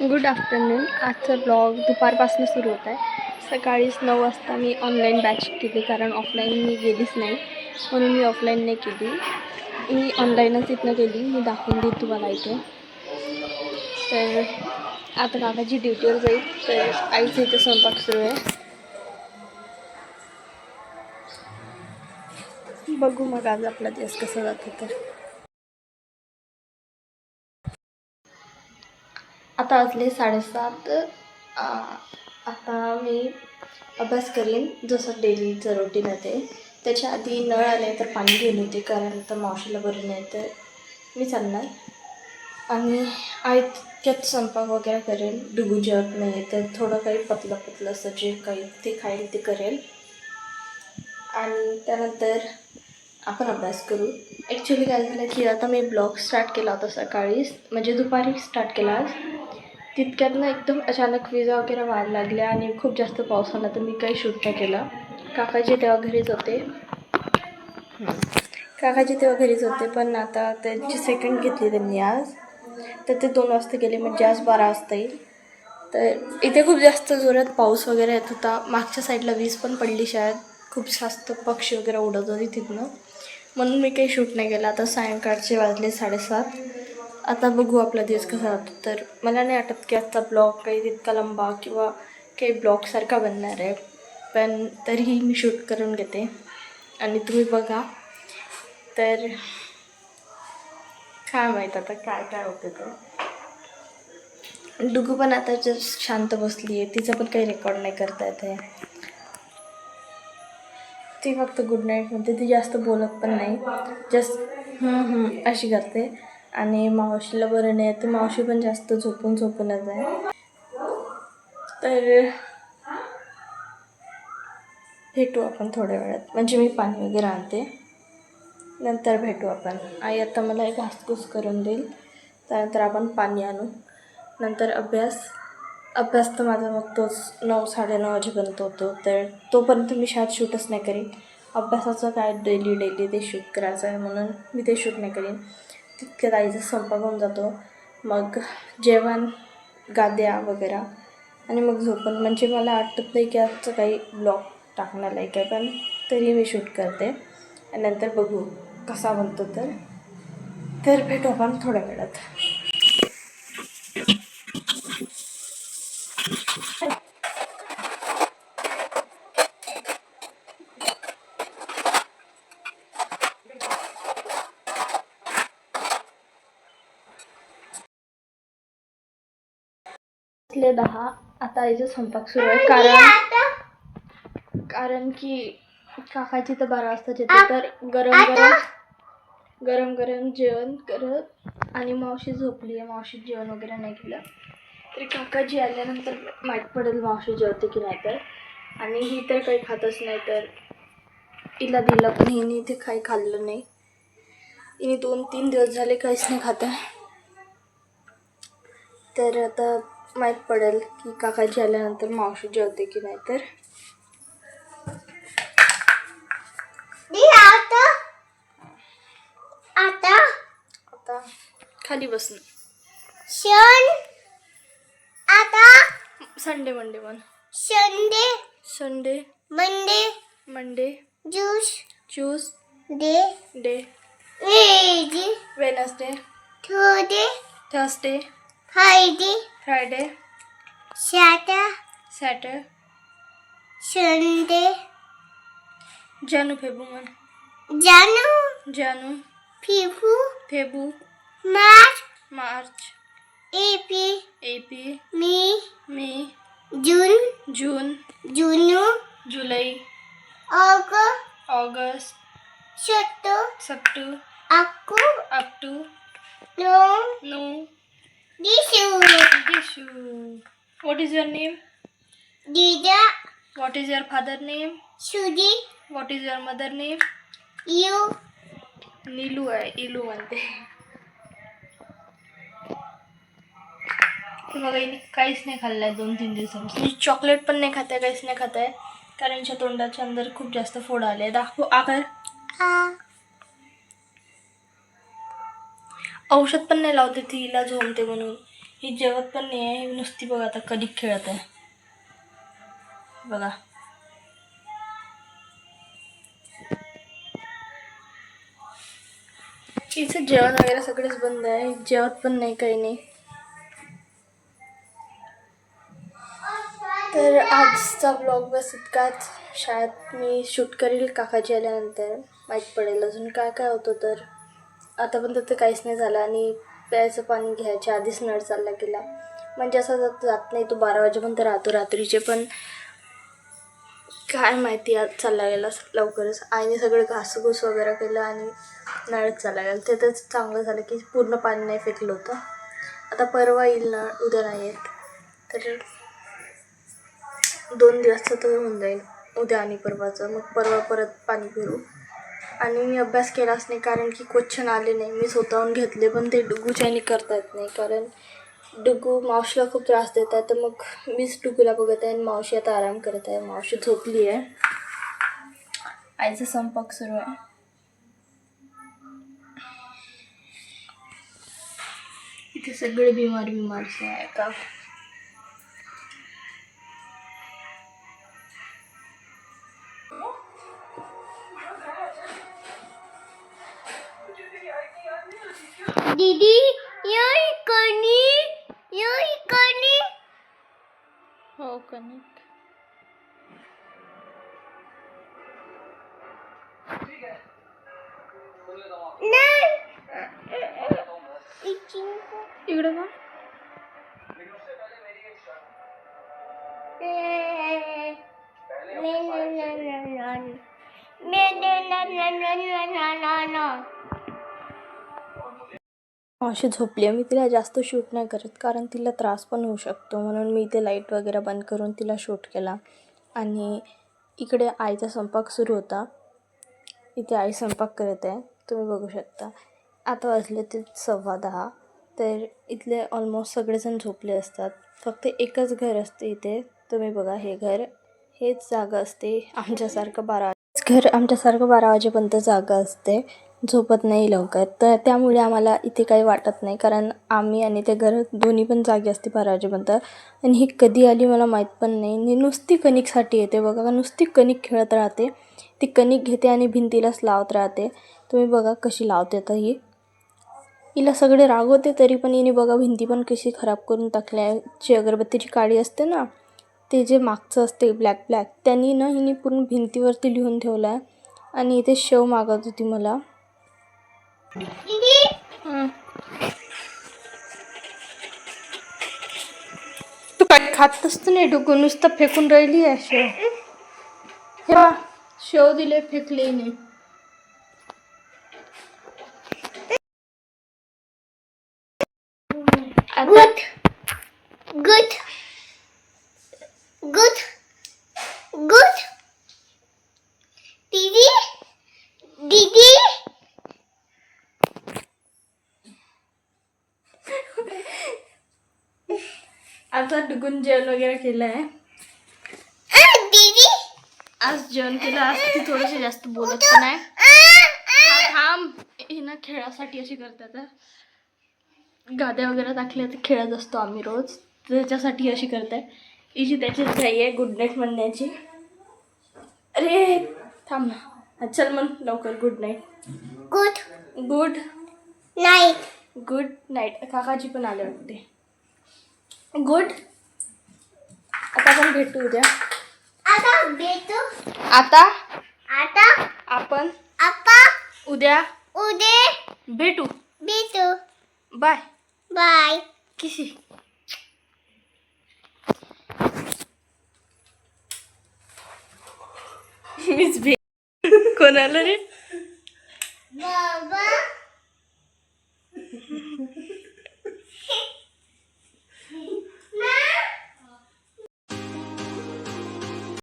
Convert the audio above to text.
Good afternoon आजचा blog दुपारपासून सुरू होत आहे. सकाळीच नऊ वाजता मी ऑनलाईन बॅच केली कारण ऑफलाईन मी गेलीच नाही. म्हणून मी ऑफलाईन नाही केली. मी ऑनलाईनच इथनं केली. मी दाखवून देईन तुम्हाला इथे तर आता काकाची ड्युटीवर जाईल. तर आईचं इथे स्वयंपाक सुरू आहे. बघू मग आज आपला दिवस कसा जातो तर. आता वाजले साडेसात. आता मी अभ्यास करीन जसं डेलीचं रुटीन आहे त्याच्या आधी नळ आले तर पाणी घेऊन येते कारण तर मावशीला बरं नाही तर मी चालणार. आणि आई त्यात स्वयंपाक वगैरे करेल डुगू जेवत नाही तर थोडं काही पतलं पतलं असं जे काही ते खाईल ते करेल. आणि त्यानंतर आपण अभ्यास करू. ॲक्च्युली काय झालं की आता मी ब्लॉग स्टार्ट केला होता सकाळीच म्हणजे दुपारी स्टार्ट केला आज. तितक्यात ना एकदम अचानक विजा वगैरे व्हायला लागल्या आणि खूप जास्त पाऊस आला तर मी काही शूट नाही केलं. काकाजी तेव्हा घरीच होते. काकाजी तेव्हा घरीच होते पण आता त्यांची सेकंड घेतली त्यांनी आज. तर ते दोन वाजता गेले म्हणजे आज बारा वाजता येईल. तर इथे खूप जास्त जोरात पाऊस वगैरे येत होता. मागच्या साईडला वीज पण पडली शायद खूप जास्त पक्षी वगैरे उडत होते तिथनं. म्हणून मी काही शूट नाही केलं. आता सायंकाळचे वाजले साडेसात. आता बघू आपला दिवस कसा जातो. तर मला नाही वाटत की आजचा ब्लॉग काही तितका लंबा किंवा काही ब्लॉगसारखा बनणार आहे. पण तरीही मी शूट करून घेते. आणि तुम्ही बघा. तर काय माहीत आता काय काय होतं ते. डुगू पण आता जस्ट शांत बसली आहे तिचं पण काही रेकॉर्ड नाही करता येत आहे. ती फक्त गुड नाईट म्हणते. ती जास्त बोलत पण नाही. जस्ट अशी करते. आणि मावशीला बरं नाही आहे तर मावशी पण जास्त झोपून झोपूनच आहे. तर भेटू आपण थोड्या वेळात. म्हणजे मी पाणी वगैरे आणते. नंतर भेटू आपण. आई आता मला एक घासघूस करून देईल. त्यानंतर आपण पाणी आणू. नंतर अभ्यास. अभ्यास तर माझा मग तोच नऊ साडेनऊ वाजेपर्यंत होतो. तर तोपर्यंत मी शाळेत शूटच नाही करीन. अभ्यासाचं काय डेली डेली ते शूट करायचं आहे म्हणून मी ते शूट नाही करीन. तितक्यात आईचा स्वयंपाक होऊन जातो. मग जेवण गाद्या वगैरे आणि मग झोपून. म्हणजे मला वाटत नाही की आजचं काही ब्लॉग टाकणार लाईक आहे पण तरी मी शूट करते. आणि नंतर बघू कसा बनतो तर. तर भेटू आपण थोड्या वेळात. ले दहा. आता आईचा स्वयंपाक सुरू आहे. कारण कारण की काकाची तर बारा वाजताच येते तर गरम गरम गरम गरम जेवण करत आणि मावशी झोपली आहे. मावशी जेवण वगैरे नाही केलं. तरी काकाजी आल्यानंतर माहीत पडेल मावशी जेवते की नाही तर. आणि ही तर काही खातच नाही तर. तिला दिलं पण हिने ते काही खाल्लं नाही. हिने दोन तीन दिवस झाले काहीच नाही खात आहे. तर आता माहीत पडेल की काकाजी आल्यानंतर मावशी जेवते की नाही तर. आता. आता. खाली बसून शन आता. संडे मंडे पण. Sunday. Sunday. Monday. Monday. Juice. Tuesday. Day. Wednesday. Thursday Thursday. Friday Friday Saturday Saturday Sunday जानू फेबू मन जानू जानू फिफू फेबू March March AP April May May June June जुनू जुलै ऑगस्ट ऑगस्ट सत्तो सप्टू अक्कू अक्टू नो नो दिसू डिशू What is your name? दिदा What is your father name? सुदी What is your mother name? You Nilu आहे इलू म्हणते बघा हिने काहीच नाही खाल्लं आहे दोन तीन दिवसापासून चॉकलेट पण नाही खात आहे काहीच नाही खात आहे कारण हिच्या तोंडाच्या अंदर खूप जास्त फोड आले दाखवू आकार औषध पण नाही लावते ती हिला झोमते म्हणून. ही जेवत पण नाही आहे ही नुसती बघा आता कधी खेळत आहे. बघा. हिचं जेवण वगैरे सगळेच बंद आहे जेवत पण नाही काही नाही. तर आजचा ब्लॉग बस इतकाच. शाळेत मी शूट करील काकाजी आल्यानंतर. माहीत पडेल अजून काय काय होतं तर. आतापर्यंत तर काहीच नाही झालं आणि प्यायचं पाणी घ्यायच्या आधीच नळ चालला गेला. म्हणजे असं जात जात नाही तो बारा वाजेपर्यंत राहतो रात्रीचे पण काय माहिती आज चालला गेला लवकरच. आईने सगळं घासघूस वगैरे केलं आणि नळच चालला गेला. ते तर चांगलं झालं की पूर्ण पाणी नाही फेकलं होतं. आता परवा येईल नळ उद्या नाही येत. तर दोन दिवसाचं तर होऊन जाईल उद्या आणि परवाचं. मग परवा परत पाणी फिरू. आणि मी अभ्यास केलाच नाही कारण की क्वेश्चन आले नाही. मी स्वतःहून घेतले पण ते डुगूच्याने करता येत नाही कारण डुगू मावशीला खूप त्रास देतात. तर मग मीच डुगूला बघत आहे आणि मावशी आता आराम करत आहे. मावशी झोपली आहे. आईचा संपर्क सुरू आहे. इथे सगळे बिमार बिमारचे आहे का दीदी यही करनी यही करनी हो कनिक नहीं इचिंग इकडे का अशी झोपली आहे. मी तिला जास्त शूट नाही करत कारण तिला त्रास पण होऊ शकतो. म्हणून मी इथे लाइट वगैरे बंद करून तिला शूट केला. आणि इकडे आईचा स्वयंपाक सुरू होता. इथे आई स्वयंपाक करत आहे. तुम्ही बघू शकता. आता वाजले ते सव्वा दहा. तर इथले ऑलमोस्ट सगळेजण झोपले असतात. फक्त एकच घर असते इथे. तुम्ही बघा हे घर हेच जागा असते. आमच्यासारखं बारा घर आमच्यासारखं बारा वाजेपर्यंत जागा असते. झोपत नाही लवकर. तर त्यामुळे आम्हाला इथे काही वाटत नाही. कारण आम्ही आणि ते घर दोन्ही पण जागी असते बारा वाजेपर्यंत आणि ही कधी आली मला माहीत पण नाही. आणि नुसती कणिकसाठी येते बघा. नुसती कणिक खेळत राहते. ती कणिक घेते आणि भिंतीलाच लावत राहते. तुम्ही बघा कशी लावते तर ही. हिला सगळे रागवते तरी पण हिने बघा भिंती पण कशी खराब करून टाकल्याची आहे. जी अगरबत्तीची काळी असते ना ते जे मागचं असते ब्लॅक ब्लॅक त्यांनी ना हिने पूर्ण भिंतीवरती लिहून ठेवलं आहे. आणि इथे शेव मागत होती मला. तू काय खातच तर नाही डुकून नुसतं फेकून राहिली आहे शेव. हे शेव दिले फेकले नाही आता good. Good. आता डुकून जेवण वगैरे केलं आहे आज जेवण केलं आज ती थोडीशी जास्त बोलत पण आहे हा, थांब. हे ना खेळासाठी अशी करतात हं. गाद्या वगैरे टाकल्या तर खेळत असतो आम्ही रोज. त्याच्यासाठी अशी करताय. हिची त्याची घाई आहे गुड नाईट म्हणण्याची. अरे थांब ना. हा, चल म्हण लवकर good night. good good night good night. काकाजी पण आले वाटते. गुड. आता आपण भेटू उद्या. आता भेटू. आता आता आपण आपा उद्या उद्या भेटू. भेटू. बाय. बाय. किसी. मीच भे कोणाला रे?